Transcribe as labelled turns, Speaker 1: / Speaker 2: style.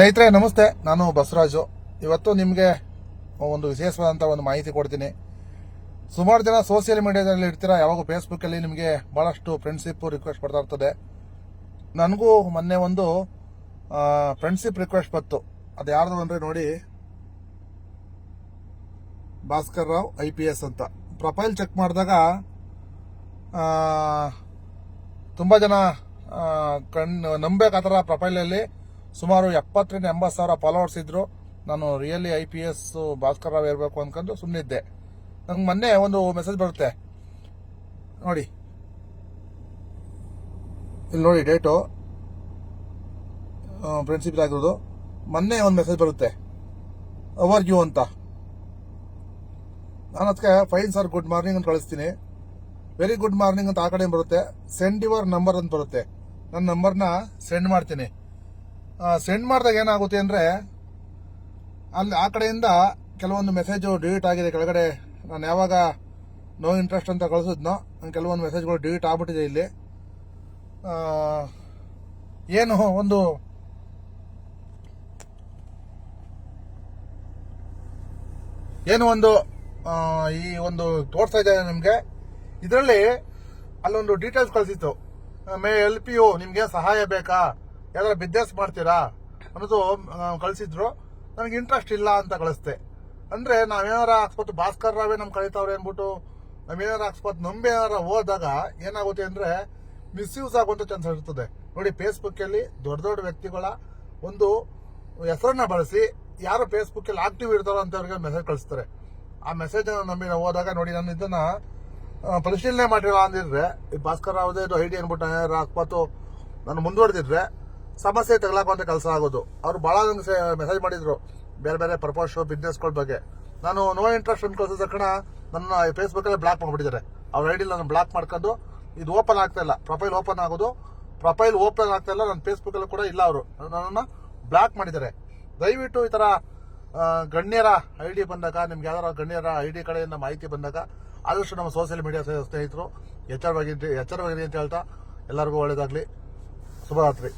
Speaker 1: ಸ್ನೇಹಿತರೆ, ನಮಸ್ತೆ. ನಾನು ಬಸವರಾಜು. ಇವತ್ತು ನಿಮಗೆ ಒಂದು ವಿಶೇಷವಾದಂಥ ಒಂದು ಮಾಹಿತಿ ಕೊಡ್ತೀನಿ. ಸುಮಾರು ಜನ ಸೋಷಿಯಲ್ ಮೀಡಿಯಾದಲ್ಲಿ ಇರ್ತೀರಾ, ಯಾವಾಗ ಫೇಸ್ಬುಕ್ಕಲ್ಲಿ ನಿಮಗೆ ಭಾಳಷ್ಟು ಫ್ರೆಂಡ್ಶಿಪ್ ರಿಕ್ವೆಸ್ಟ್ ಬರ್ತಾ ಇರ್ತದೆ. ನನಗೂ ಮೊನ್ನೆ ಒಂದು ಫ್ರೆಂಡ್ಶಿಪ್ ರಿಕ್ವೆಸ್ಟ್ ಬಂತು. ಅದು ಯಾರ್ದು ಅಂದರೆ ನೋಡಿ, Bhaskar Rao I P S ಅಂತ. ಪ್ರೊಫೈಲ್ ಚೆಕ್ ಮಾಡಿದಾಗ ತುಂಬ ಜನ ಕಣ್ ನಂಬೇಕು ಪ್ರೊಫೈಲಲ್ಲಿ ಸುಮಾರು ಎಪ್ಪತ್ತರಿಂದ ಎಂಬತ್ತು ಸಾವಿರ ಫಾಲೋವರ್ಸ್ ಇದ್ರು. ನಾನು really I P S Bhaskar Rao ಇರಬೇಕು ಅನ್ಕೊಂಡು ಸುಮ್ಮನಿದ್ದೆ ನಂಗೆ ಮೊನ್ನೆ ಒಂದು ಮೆಸೇಜ್ ಬರುತ್ತೆ. ನೋಡಿ. ಇಲ್ಲಿ ನೋಡಿ ಡೇಟು ಫ್ರೆಂಡ್ಶಿಪ್ ಆಗಿರೋದು ಮೊನ್ನೆ ಒಂದು ಮೆಸೇಜ್ ಬರುತ್ತೆ. ಅವರ್ ಯು ಅಂತ. ನಾನು ಅದಕ್ಕೆ ಫೈನ್ ಸರ್ ಗುಡ್ ಮಾರ್ನಿಂಗ್ ಅಂತ ಕಳಿಸ್ತೀನಿ. ವೆರಿ ಗುಡ್ ಮಾರ್ನಿಂಗ್ ಅಂತ ಆ ಕಡೆ ಬರುತ್ತೆ. ಸೆಂಡ್ ಯುವರ್ ನಂಬರ್ ಅಂತ ಬರುತ್ತೆ. ನನ್ನ ನಂಬರ್ನ ಸೆಂಡ್ ಮಾಡ್ತೀನಿ. ಸೆಂಡ್ ಮಾಡಿದಾಗ ಏನಾಗುತ್ತೆ ಅಂದರೆ, ಅಲ್ಲಿ ಆ ಕಡೆಯಿಂದ ಕೆಲವೊಂದು ಮೆಸೇಜು ಡಿಲೀಟ್ ಆಗಿದೆ. ಕೆಳಗಡೆ ನಾನು ಯಾವಾಗ ನೋ ಇಂಟ್ರೆಸ್ಟ್ ಅಂತ ಕಳಿಸಿದ್ನೋ ಕೆಲವೊಂದು ಮೆಸೇಜ್ಗಳು ಡಿಲೀಟ್ ಆಗ್ಬಿಟ್ಟಿದೆ ಇಲ್ಲಿ. ಏನು ಒಂದು ಏನು ಒಂದು ಈ ಒಂದು ತೋರಿಸ್ತಾ ಇದ್ದಾರೆ ನಿಮಗೆ. ಇದರಲ್ಲಿ ಅಲ್ಲೊಂದು ಡೀಟೇಲ್ಸ್ ಕಳಿಸಿತ್ತು. ಮೇ ಎಲ್ ಪಿ ಯು ನಿಮಗೆ ಸಹಾಯ ಬೇಕಾ? ಯಾವ್ದಾರ ಬಿಸ್ನೆಸ್ ಮಾಡ್ತೀರಾ? ಅನ್ನೋದು ಕಳಿಸಿದ್ರು, ನನಗೆ ಇಂಟ್ರೆಸ್ಟ್ ಇಲ್ಲ ಅಂತ ಕಳಿಸ್ತೆ ಅಂದ್ರೆ ನಾವೇನಾರ ಆಸ್ಪತ್ರೆ ಭಾಸ್ಕರ್ ರಾವೇ ನಮ್ಮ ಕಳಿತಾವ್ರೆ ಅಂದ್ಬಿಟ್ಟು ನಾವೇನಾರ ಅಕಸ್ಮಾತ್ ನಂಬೇನಾರ ಹೋದಾಗ ಏನಾಗುತ್ತೆ ಅಂದ್ರೆ ಮಿಸ್ಯೂಸ್ ಆಗುವಂಥ ಚಾನ್ಸ್ ಇರ್ತದೆ. ನೋಡಿ ಫೇಸ್ಬುಕ್ ಅಲ್ಲಿ ದೊಡ್ಡ ದೊಡ್ಡ ವ್ಯಕ್ತಿಗಳ ಒಂದು ಹೆಸರನ್ನ ಬಳಸಿ ಯಾರು ಫೇಸ್ಬುಕ್ ಅಲ್ಲಿ ಆಕ್ಟಿವ್ ಇರ್ತಾರೋ ಅಂತವ್ರಿಗೆ ಮೆಸೇಜ್ ಕಳಿಸ್ತಾರೆ. ಆ ಮೆಸೇಜ್ ನಂಬಿ ನಾವು ಹೋದಾಗ ನೋಡಿ, ನಾನು ಇದನ್ನ ಪರಿಶೀಲನೆ ಮಾಡಿಲ್ಲ ಅಂದಿದ್ರೆ, ಈ ಭಾಸ್ಕರ್ ರಾವ್ದೇ ಇದು ಐಡಿ ಅನ್ಬಿಟ್ಟು ಅಕಸ್ಮಾತ್ ನಾನು ಮುಂದುವರೆದಿದ್ರೆ ಸಮಸ್ಯೆ ತಗಲಾಕುವಂತ ಕೆಲಸ ಆಗೋದು. ಅವ್ರು ಬಹಳ ನನಗೆ ಮೆಸೇಜ್ ಮಾಡಿದ್ರು. ಬೇರೆ ಬೇರೆ ಪ್ರಪೋಸ್ ಬಿಸ್ನೆಸ್ಗಳ ಬಗ್ಗೆ. ನಾನು ನೋ ಇಂಟ್ರೆಸ್ಟ್ ಅಂತ ಕಳ್ಸಿದ ತಕ್ಷಣ ನನ್ನ ಫೇಸ್ಬುಕ್ ಅಲ್ಲಿ ಬ್ಲಾಕ್ ಮಾಡ್ಬಿಟ್ಟಿದ್ದಾರೆ. ಅವ್ರ ಐಡಿ ನಾನು ಬ್ಲಾಕ್ ಮಾಡ್ಕೊಂಡು ಇದು ಓಪನ್ ಆಗ್ತಾ ಇಲ್ಲ. ಪ್ರೊಫೈಲ್ ಓಪನ್ ಆಗೋದು. ಪ್ರೊಫೈಲ್ ಓಪನ್ ಆಗ್ತಾ ಇಲ್ಲ ನನ್ನ ಫೇಸ್ಬುಕ್ ಅಲ್ಲಿ ಕೂಡ ಇಲ್ಲ ಅವರು. ನನ್ನನ್ನು ಬ್ಲಾಕ್ ಮಾಡಿದ್ದಾರೆ. ದಯವಿಟ್ಟು ಈ ಆ, ಗಣ್ಯರ ಐ ಡಿ ಬಂದಾಗ ನಿಮ್ಗೆ ಯಾವ್ದಾರ ಗಣ್ಯರ ಐ ಡಿ ಕಡೆಯಿಂದ ಮಾಹಿತಿ ಬಂದಾಗ ಆದಷ್ಟು ನಮ್ಮ ಸೋಷಿಯಲ್ ಮೀಡಿಯಾ ಸ್ನೇಹಿತರು ಎಚ್ಚರವಾಗಿ ಎಚ್ಚರವಾಗಿರಿ ಅಂತ ಹೇಳ್ತಾ ಎಲ್ಲರಿಗೂ ಒಳ್ಳೆಯದಾಗಲಿ ಶುಭರಾತ್ರಿ.